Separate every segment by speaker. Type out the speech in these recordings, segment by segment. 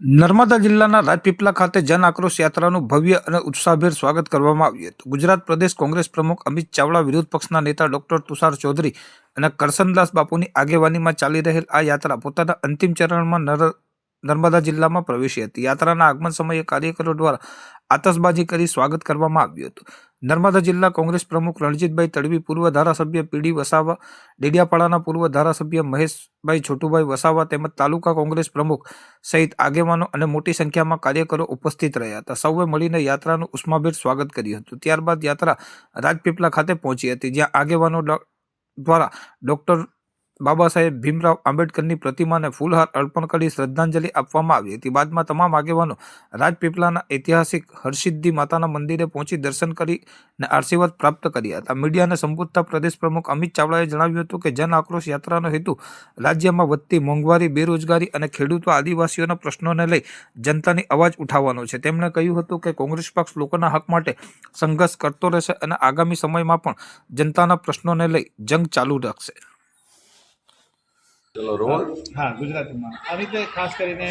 Speaker 1: નર્મદા જિલ્લાના રાજપીપલા ખાતે જન આક્રોશ યાત્રાનું ભવ્ય અને ઉત્સાહભેર સ્વાગત કરવામાં આવ્યું હતું. ગુજરાત પ્રદેશ કોંગ્રેસ પ્રમુખ અમિત ચાવડા, વિરોધ પક્ષના નેતા ડોક્ટર તુષાર ચૌધરી અને કરસનદાસ બાપુની આગેવાનીમાં ચાલી રહેલ આ યાત્રા પોતાના અંતિમ ચરણમાં નર, નર્મદા જિલ્લામાં પ્રવેશી હતી. યાત્રાના આગમન સમયે કાર્યકરો દ્વારા આતશબાજી કરી સ્વાગત કરવામાં આવ્યું હતું. નર્મદા જિલ્લા કોંગ્રેસ પ્રમુખ રણજીતભાઈ તડવી, પૂર્વ ધારાસભ્ય પીડી વસાવા, ડેડિયાપાડાના પૂર્વ ધારાસભ્ય મહેશભાઈ છોટુભાઈ વસાવા તેમજ તાલુકા કોંગ્રેસ પ્રમુખ સહિત આગેવાનો અને મોટી સંખ્યામાં કાર્યકરો ઉપસ્થિત રહ્યા હતા. સૌએ મળીને યાત્રાનું ઉષ્માભેર સ્વાગત કર્યું હતું. ત્યારબાદ યાત્રા રાજપીપલા ખાતે પહોંચી હતી, જ્યાં આગેવાનો દ્વારા ડોક્ટર બાબા સાહેબ ભીમરાવ આંબેડકરની પ્રતિમાને ફૂલહાર અર્પણ કરી શ્રદ્ધાંજલિ આપવામાં આવી હતી. બાદમાં તમામ આગેવાનો રાજપીપળાના ઐતિહાસિક હરસિદ્ધિ માતાના મંદિરે પહોંચી દર્શન કરીને આશીર્વાદ પ્રાપ્ત કર્યા હતા. મીડિયાને સંબોધતા પ્રદેશ પ્રમુખ અમિત ચાવડાએ જણાવ્યું હતું કે, જન આક્રોશ યાત્રાનો હેતુ રાજ્યમાં વધતી મોંઘવારી, બેરોજગારી અને ખેડૂતો આદિવાસીઓના પ્રશ્નોને લઈ જનતાની અવાજ ઉઠાવવાનો છે. તેમણે કહ્યું હતું કે, કોંગ્રેસ પક્ષ લોકોના હક માટે સંઘર્ષ કરતો રહેશે અને આગામી સમયમાં પણ જનતાના પ્રશ્નોને લઈ જંગ ચાલુ રાખશે.
Speaker 2: હા ગુજરાતીમાં. આ રીતે ખાસ કરીને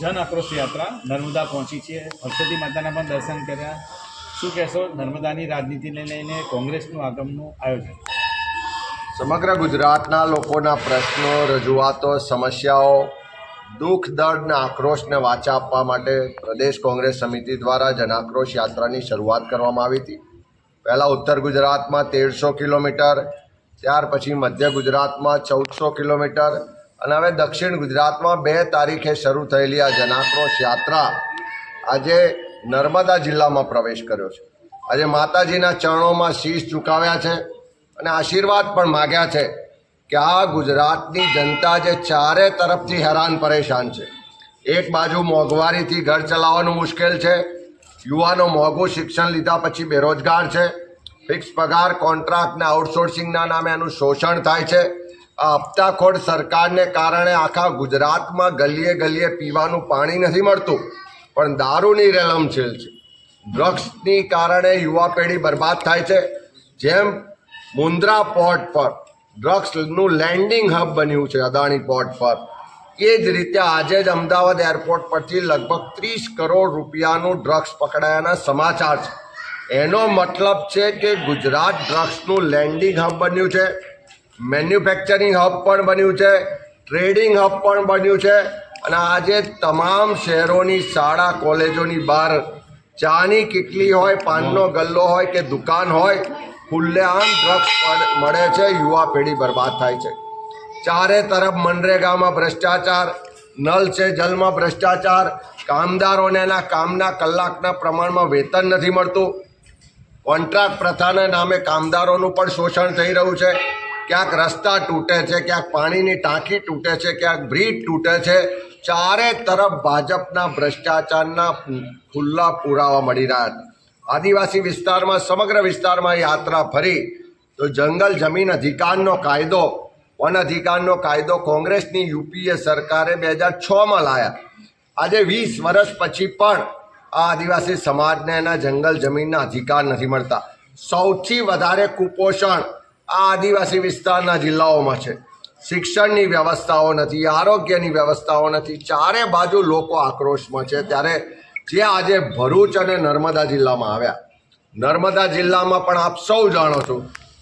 Speaker 2: જન આક્રોશ યાત્રા નર્મદા પહોંચી છે હર્ષદી માતાના પણ દર્શન કર્યા. શું કહેશો? નર્મદાની રાજનીતિને લઈને કોંગ્રેસનું આગમનું આયોજન.
Speaker 3: સમગ્ર ગુજરાતના લોકોના પ્રશ્નો રજૂઆતો સમસ્યાઓ દુઃખ દર્દને આક્રોશને વાચા આપવા માટે પ્રદેશ કોંગ્રેસ સમિતિ દ્વારા જનાક્રોશ યાત્રાની શરૂઆત કરવામાં આવી હતી. પહેલાં ઉત્તર ગુજરાતમાં તેરસો કિલોમીટર ત્યાર પછી મધ્ય ગુજરાતમાં ચૌદસો કિલોમીટર અને હવે દક્ષિણ ગુજરાતમાં બે તારીખે શરૂ થયેલી આ જનાક્રોશ યાત્રા આજે નર્મદા જિલ્લામાં પ્રવેશ કર્યો છે. આજે માતાજીના ચરણોમાં શીશ ઝુકાવ્યા છે અને આશીર્વાદ પણ માગ્યા છે કે આ ગુજરાતની જનતા જે ચારે તરફથી હેરાન પરેશાન છે. એક બાજુ મોંઘવારીથી ઘર ચલાવવાનું મુશ્કેલ છે, યુવાનો મોંઘું શિક્ષણ લીધા પછી બેરોજગાર છે ફિક્સ પગાર કોન્ટ્રાક્ટના આઉટસોર્સિંગના નામે એનું શોષણ થાય છે. આ હપ્તાખોર સરકારને કારણે આખા ગુજરાતમાં ગલીએ ગલીએ પીવાનું પાણી નથી મળતું. પણ દારૂની રેલમછેલ છે. ડ્રગ્સની કારણે યુવા પેઢી બરબાદ થાય છે. જેમ મુન્દ્રા પોર્ટ પર ડ્રગ્સનું લેન્ડિંગ હબ બન્યું છે અદાણી પોર્ટ પર. એ જ રીતે આજે જ અમદાવાદ એરપોર્ટ પરથી લગભગ ત્રીસ કરોડ રૂપિયાનું ડ્રગ્સ પકડાયાના સમાચાર છે. એનો મતલબ છે કે ગુજરાત ડ્રગ્સનું લેન્ડિંગ હબ બન્યું છે, મેન્યુફેક્ચરિંગ હબ પણ બન્યું છે, ટ્રેડિંગ હબ પણ બન્યું છે અને આજે તમામ શહેરોની શાળા કોલેજોની બહાર ચાની કેટલી હોય, પાનનો ગલ્લો હોય કે દુકાન હોય, ખુલ્લેઆમ ડ્રગ્સ મળે છે, યુવા પેઢી બરબાદ થાય છે. ચારે તરફ મનરેગામાં ભ્રષ્ટાચાર, નલ છે જલમાં ભ્રષ્ટાચાર, કામદારોને એના કામના કલાકના પ્રમાણમાં વેતન નથી મળતું કોન્ટ્રાક્ટ પ્રથાના નામે કામદારોનું પણ શોષણ થઈ રહ્યું છે. ક્યાંક રસ્તા તૂટે છે, ક્યાંક પાણીની ટાંકી તૂટે છે, ક્યાંક બ્રિજ તૂટે છે. ચારે તરફ ભાજપના ભ્રષ્ટાચારના ખુલ્લા પુરાવા મળી રહ્યા હતા આદિવાસી વિસ્તારમાં, સમગ્ર વિસ્તારમાં યાત્રા ફરી. તો જંગલ, જમીન અધિકારનો કાયદો, વન અધિકારનો કાયદો કોંગ્રેસની યુપીએ સરકારે બે હજાર છમાં લાયા. આજે વીસ વર્ષ પછી પણ આ આદિવાસી સમાજને એના જંગલ જમીનના અધિકાર નથી મળતા. સૌથી વધારે કુપોષણ આ આદિવાસી વિસ્તારના જિલ્લાઓમાં છે. શિક્ષણની વ્યવસ્થાઓ નથી, આરોગ્યની વ્યવસ્થાઓ નથી. ચારે બાજુ લોકો આક્રોશમાં છે. ત્યારે જે આજે ભરૂચ અને નર્મદા જિલ્લામાં આવ્યા. નર્મદા જિલ્લામાં પણ આપ સૌ જાણો છો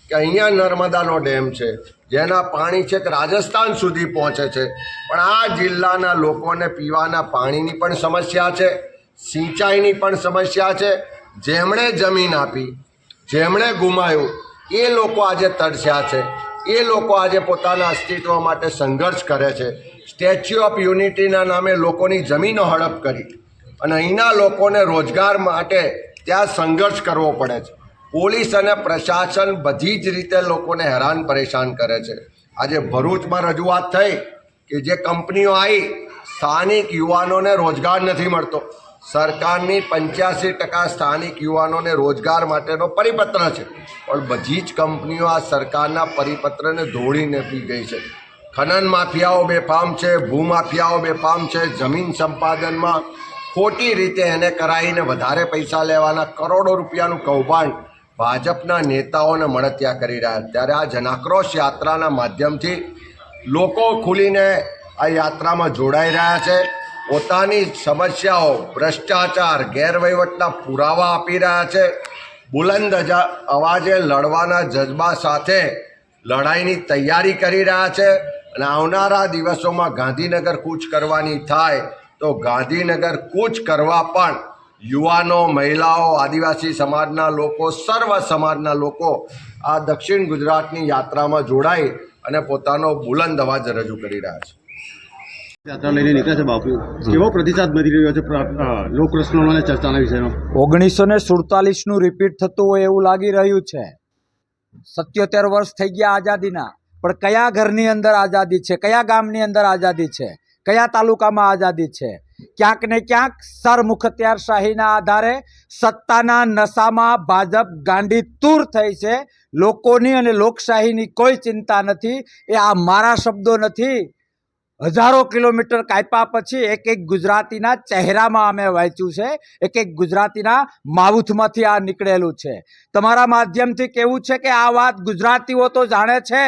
Speaker 3: કે અહીંયા નર્મદાનો ડેમ છે, જેના પાણી છેક રાજસ્થાન સુધી પહોંચે છે. પણ આ જિલ્લાના લોકોને પીવાના પાણીની પણ સમસ્યા છે. સિંચાઈની પણ સમસ્યા છે. જેમણે જમીન આપી, જેમણે ગુમાયું એ લોકો આજે તરસ્યા છે. એ લોકો આજે પોતાના અસ્તિત્વ માટે સંઘર્ષ કરે છે. સ્ટેચ્યુ ઓફ યુનિટીના નામે લોકોની જમીનો હડપ કરી અને અહીંના લોકોને રોજગાર માટે ત્યાં સંઘર્ષ કરવો પડે છે. પોલીસ અને પ્રશાસન બધી જ રીતે લોકોને હેરાન પરેશાન કરે છે. આજે ભરૂચમાં રજૂઆત થઈ કે જે કંપનીઓ આવી, સ્થાનિક યુવાનોને રોજગાર નથી મળતો. સરકારની પંચ્યાસી ટકા સ્થાનિક યુવાનોને રોજગાર માટેનો પરિપત્ર છે. પણ બધી જ કંપનીઓ આ સરકારના પરિપત્રને ધોળીને પી ગઈ છે. ખનન માફિયાઓ બેફામ છે ભૂમાફિયાઓ બેફામ છે, જમીન સંપાદનમાં ખોટી રીતે એને કરાવીને વધારે પૈસા લેવાના કરોડો રૂપિયાનું કૌભાંડ ભાજપના નેતાઓને મળતિયા કરી રહ્યા ત્યારે આ જનાક્રોશ યાત્રાના માધ્યમથી લોકો ખુલીને આ યાત્રામાં જોડાઈ રહ્યા છે. પોતાની સમસ્યાઓ, ભ્રષ્ટાચાર, ગેરવહીવટના પુરાવા આપી રહ્યા છે. બુલંદ અવાજે લડવાના જજબા સાથે લડાઈની તૈયારી કરી રહ્યા છે અને આવનારા દિવસોમાં ગાંધીનગર કૂચ કરવાની થાય તો ગાંધીનગર કૂચ કરવા પણ યુવાનો, મહિલાઓ, આદિવાસી સમાજના લોકો, સર્વ સમાજના લોકો આ દક્ષિણ ગુજરાતની યાત્રામાં જોડાઈ અને પોતાનો બુલંદ અવાજ રજૂ કરી રહ્યા છે.
Speaker 4: ઓગણીસો ને સુડતાલીસનું રિપીટ થતું હોય એવું લાગી રહ્યું છે. સત્યોતેર વર્ષ થઈ ગયા આઝાદીના. પણ કયા ઘરની અંદર આઝાદી છે? કયા ગામની અંદર આઝાદી છે? કયા તાલુકામાં આઝાદી છે? ક્યાંક ને ક્યાંક સરમુખત્યારશાહીના આધારે સત્તાના નશામાં ભાજપ ગાંડી તૂર થઈ છે. લોકોની અને લોકશાહીની કોઈ ચિંતા નથી. એ આ મારા શબ્દો નથી. હજારો કિલોમીટર કાપ્યા પછી એક એક ગુજરાતીના ચહેરામાં અમે વાંચ્યું છે, એક એક ગુજરાતીના માઉથમાંથી આ નીકળેલું છે. તમારા માધ્યમથી કેવું છે કે આ વાત ગુજરાતીઓ તો જાણે છે,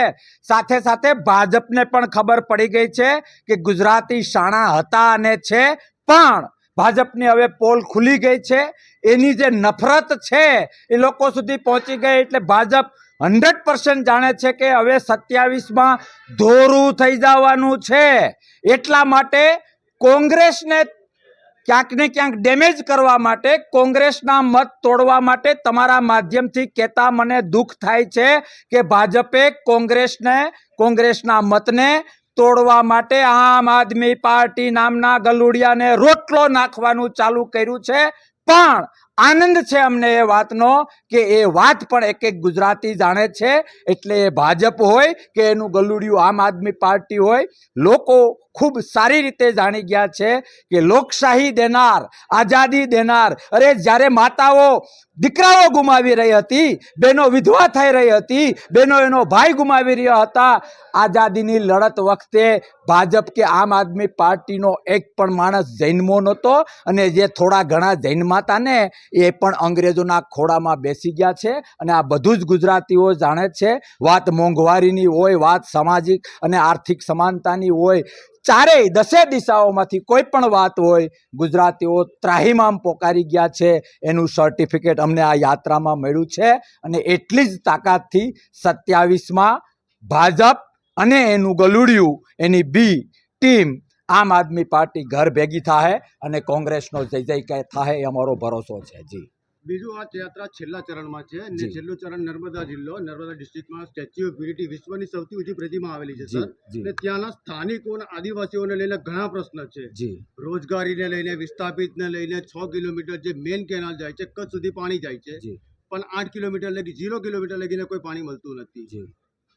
Speaker 4: સાથે સાથે ભાજપને પણ ખબર પડી ગઈ છે કે ગુજરાતી શાણા હતા અને છે પણ ભાજપની હવે પોલ ખુલી ગઈ છે. એની જે નફરત છે એ લોકો સુધી પહોંચી ગઈ એટલે ભાજપ હંડ્રેડ પર્સન્ટ જાણે છે કે હવે સત્યાવીસમાં ધોરું થઈ જવાનું છે. એટલા માટે કોંગ્રેસને ક્યાંક ને ક્યાંક ડેમેજ કરવા માટે, કોંગ્રેસના મત તોડવા માટે તમારા માધ્યમથી કહેતા મને દુઃખ થાય છે કે ભાજપે કોંગ્રેસને, કોંગ્રેસના મતને તોડવા માટે આમ આદમી પાર્ટી નામના ગલુડિયાને રોટલો નાખવાનું ચાલુ કર્યું છે. પણ આનંદ છે અમને એ વાતનો કે એ વાત પણ એક એક ગુજરાતી જાણે છે. એટલે એ ભાજપ હોય કે એનું ગલુડિયું આમ આદમી પાર્ટી હોય, લોકો ખૂબ સારી રીતે જાણી ગયા છે કે લોકશાહી દેનાર, આઝાદી દેનાર, અરે જ્યારે માતાઓ, દીકરાઓ ગુમાવી રહી હતી બહેનો વિધવા થઈ રહી હતી બહેનો એનો ભાઈ ગુમાવી રહ્યા હતા, આઝાદીની લડત વખતે ભાજપ કે આમ આદમી પાર્ટીનો એક પણ માણસ જૈનમો નહોતો અને જે થોડા ઘણા જૈનમાં હતા ને એ પણ અંગ્રેજોના ખોળામાં બેસી ગયા છે અને આ બધું જ ગુજરાતીઓ જાણે છે. વાત મોંઘવારીની હોય, વાત સામાજિક અને આર્થિક સમાનતાની હોય ચારેય દસે દિશાઓમાંથી કોઈ પણ વાત હોય, ગુજરાતીઓ ત્રાહિમામ પોકારી ગયા છે. એનું સર્ટિફિકેટ અમને આ યાત્રામાં મળ્યું છે અને એટલી જ તાકાતથી સત્યાવીસમાં ભાજપ અને એનું ગલુડિયું, એની બી ટીમ આમ આદમી પાર્ટી ઘર ભેગી થાય અને કોંગ્રેસનો જય જય થાય એ અમારો ભરોસો છે. જી.
Speaker 5: બીજું આ યાત્રા છેલ્લા ચરણમાં છે અને
Speaker 4: જી.
Speaker 5: છેલ્લું ચરણ નર્મદા જિલ્લો નર્મદા ડિસ્ટ્રિક્ટમાં સ્ટેચ્યુ ઓફ યુનિટી વિશ્વની સૌથી ઊંચી પ્રતિમા આવેલી છે સર. અને ત્યાંના સ્થાનિકો અને આદિવાસીઓને લઈને ઘણા પ્રશ્ન છે. રોજગારીને લઈને વિસ્થાપિતને લઈને છ કિલોમીટર જે મેન કેનાલ જાય છે કચ્છ સુધી પાણી જાય છે. પણ આઠ કિલોમીટર લગી ઝીરો કિલોમીટર લગીને કોઈ પાણી મળતું નથી.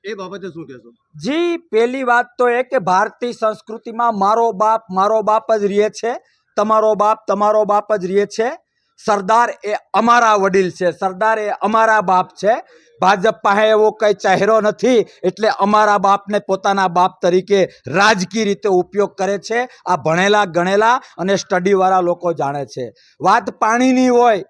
Speaker 5: એ બાબતે શું કહેશો?
Speaker 4: જી પહેલી વાત તો એ કે ભારતીય સંસ્કૃતિમાં મારો બાપ મારો બાપ જ રહે છે. તમારો બાપ તમારો બાપ જ રહે છે. સરદાર એ અમારા વડીલ છે, સરદાર એ અમારા બાપ છે. ભાજપ પાસે એવો કઈ ચહેરો નથી, એટલે અમારા બાપને પોતાના બાપ તરીકે રાજકીય રીતે ઉપયોગ કરે છે. આ ભણેલા ગણેલા અને સ્ટડીવાળા લોકો જાણે છે. વાત પાણીની હોય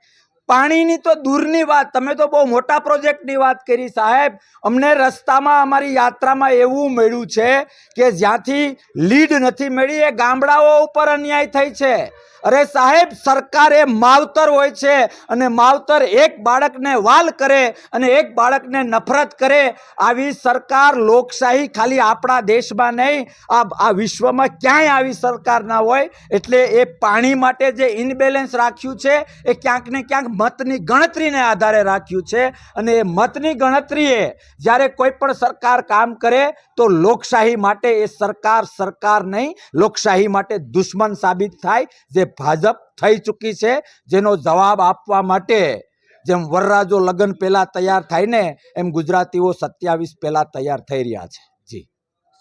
Speaker 4: પાણીની તો દૂરની વાત. તમે તો બહુ મોટા પ્રોજેક્ટની વાત કરી સાહેબ. અમને રસ્તામાં, અમારી યાત્રામાં એવું મળ્યું છે કે જ્યાંથી લીડ નથી મળી, એ ગામડાઓ ઉપર અન્યાય થઈ છે. અરે સાહેબ, સરકાર એ માવતર હોય છે અને માવતર એક બાળકને વાલ કરે અને એક બાળકને નફરત કરે, આવી સરકાર લોકશાહી ખાલી આપણા દેશમાં નહીં, આ વિશ્વમાં ક્યાંય આવી સરકાર ના હોય. એટલે એ પાણી માટે જે ઇનબેલેન્સ રાખ્યું છે, એ ક્યાંક ને ક્યાંક મતની ગણતરીને આધારે રાખ્યું છે અને એ મતની ગણતરીએ જ્યારે કોઈ પણ સરકાર કામ કરે તો લોકશાહી માટે એ સરકાર સરકાર નહીં, લોકશાહી માટે દુશ્મન સાબિત થાય, જે ભાજપ થઈ ચૂકી છે, જેનો જવાબ આપવા માટે જેમ વરરાજો લગ્ન પહેલાં તૈયાર થાય ને, એમ ગુજરાતીઓ સત્યાવીસ પહેલાં તૈયાર થઈ રહ્યા છે.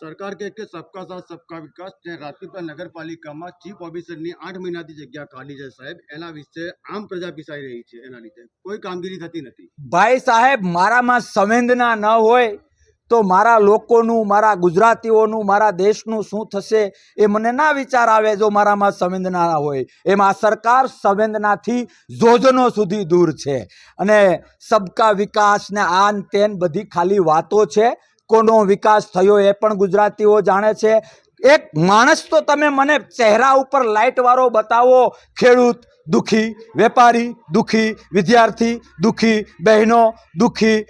Speaker 5: સરકાર કહે કે સબકા સાથ, સબકા વિકાસ, જે રાજપીપળા નગરપાલિકામાં ચીફ ઓફિસરની આઠ મહિનાથી જગ્યા ખાલી છે સાહેબ. એના વિશે આમ પ્રજા પીસાઈ રહી છે એના લીધે. કોઈ કામગીરી થતી નથી.
Speaker 4: ભાઈ સાહેબ, મારામાં સંવેદના ન હોય તો મારા લોકોનું, મારા ગુજરાતીઓનું, મારા દેશનું શું થશે એ મને ના વિચાર આવે જો મારામાં સંવેદના હોય. એમાં સરકાર સંવેદનાથી જોજનો સુધી દૂર છે. અને સબકા વિકાસ ને આન તેન બધી ખાલી વાતો છે. કોનો વિકાસ થયો એ પણ ગુજરાતીઓ જાણે છે. એક માણસ તો તમે મને ચહેરા ઉપર લાઇટવાળો બતાવો, ખેડૂત, દુખી, વેપારી, દુખી, વિદ્યાર્થી, દુખી, બહેનો, દુખી,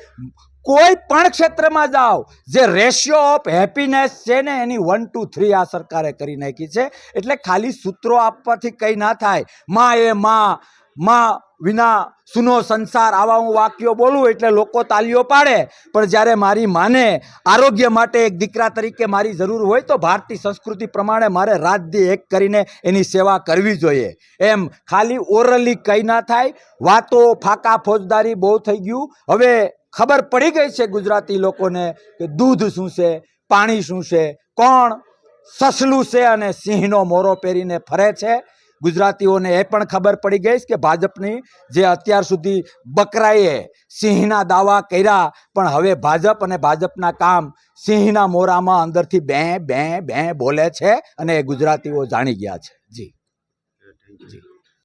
Speaker 4: કોઈ પણ ક્ષેત્રમાં જાઓ, જે રેશિયો ઓફ હેપીનેસ છે ને એની વન ટુ થ્રી આ સરકારે કરી નાખી છે. એટલે ખાલી સૂત્રો આપવાથી કંઈ ના થાય. માં એ માં માં વિના સુનો સંસાર, આવા હું વાક્યો બોલું એટલે લોકો તાલીઓ પાડે. પણ જ્યારે મારી માને આરોગ્ય માટે એક દીકરા તરીકે મારી જરૂર હોય તો ભારતીય સંસ્કૃતિ પ્રમાણે મારે રાજ્ય એક કરીને એની સેવા કરવી જોઈએ. એમ ખાલી ઓરલી કંઈ ના થાય, વાતો ફાકા ફોજદારી બહુ થઈ ગયું. હવે ખબર પડી ગઈ છે ગુજરાતી લોકોને કે દૂધ શું છે, પાણી શું છે, કોણ સસલું છે અને સિંહનો મોરો પહેરીને ફરે છે. ગુજરાતીઓને એ પણ ખબર પડી ગઈ કે ભાજપની જે અત્યાર સુધી બકરાએ સિંહના દાવા કર્યા, પણ હવે ભાજપ અને ભાજપના કામ સિંહના મોરામાં અંદરથી બે બે બે બોલે છે અને એ ગુજરાતીઓ જાણી ગયા છે.